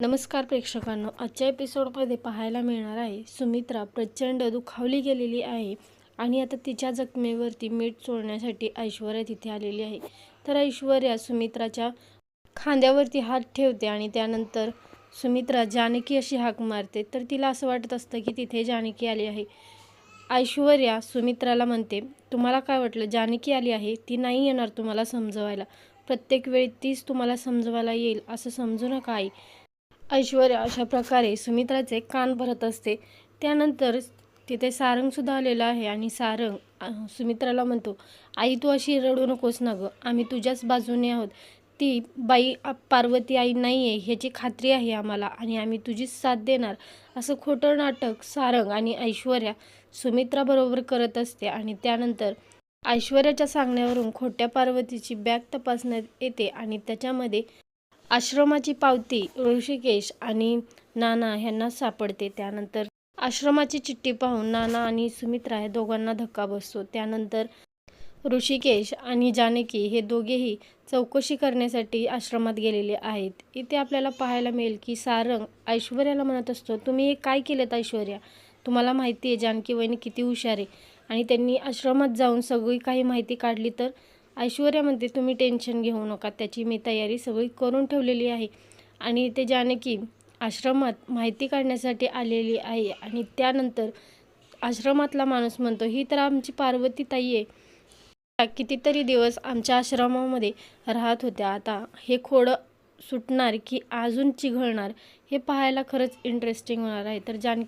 नमस्कार प्रेक्षकांनो आजच्या एपिसोडमध्ये पाहायला मिळणार आहे सुमित्रा प्रचंड दुखावली गेलेली आहे आणि आता तिच्या जखमेवरती मीठ चोळण्यासाठी ऐश्वर्या तिथे आलेली आहे. तर ऐश्वर्या सुमित्राच्या खांद्यावरती हात ठेवते आणि त्यानंतर सुमित्रा जानकी अशी हाक मारते. तर तिला असं वाटत असतं की तिथे जानकी आली आहे. ऐश्वर्या सुमित्राला म्हणते तुम्हाला काय वाटलं? जानकी आली आहे? ती नाही येणार तुम्हाला समजवायला. प्रत्येक वेळी तीच तुम्हाला समजवायला येईल असं समजू नका आई. ऐश्वर्या अशा प्रकारे सुमित्राचे कान भरत असते. त्यानंतर तिथे सारंगसुद्धा आलेलं आहे आणि सारंग सुमित्राला म्हणतो आई तू अशी रडू नकोस ना गं. आम्ही तुझ्याच बाजूने आहोत. ती बाई पार्वती आई नाही आहे ह्याची खात्री आहे आम्हाला आणि आम्ही तुझीच साथ देणार. असं खोटं नाटक सारंग आणि ऐश्वर्या सुमित्राबरोबर करत असते आणि त्यानंतर ऐश्वर्याच्या सांगण्यावरून खोट्या पार्वतीची बॅग तपासण्यात येते आणि त्याच्यामध्ये आश्रमाची पावती ऋषिकेश आणि नाना ह्यांना सापडते. त्यानंतर आश्रमाची चिठ्ठी पाहून नाना आणि सुमित्रा या दोघांना धक्का बसतो. त्यानंतर ऋषिकेश आणि जानकी हे दोघेही चौकशी करण्यासाठी आश्रमात गेलेले आहेत. इथे आपल्याला पाहायला मिळेल की सारंग ऐश्वर्याला म्हणत असतो तुम्ही हे काय केलेत ऐश्वर्या? तुम्हाला माहिती आहे जानकी वहिनी किती हुशार आहे आणि त्यांनी आश्रमात जाऊन सगळी काही माहिती काढली तर ऐश्वर्या म्हणते तुम्ही टेन्शन घेऊ नका त्याची मी तयारी सगळी करून ठेवलेली आहे. आणि ते जानकी आश्रमात माहिती काढण्यासाठी आलेली आहे. आणि त्यानंतर आश्रमातला माणूस म्हणतो ही तर आमची पार्वती ताई आहे. कितीतरी दिवस आमच्या आश्रमामध्ये राहत होत्या. आता हे खोडं सुटणार की अजून चिघळणार हे पाहायला खरंच इंटरेस्टिंग होणार आहे. तर जानकी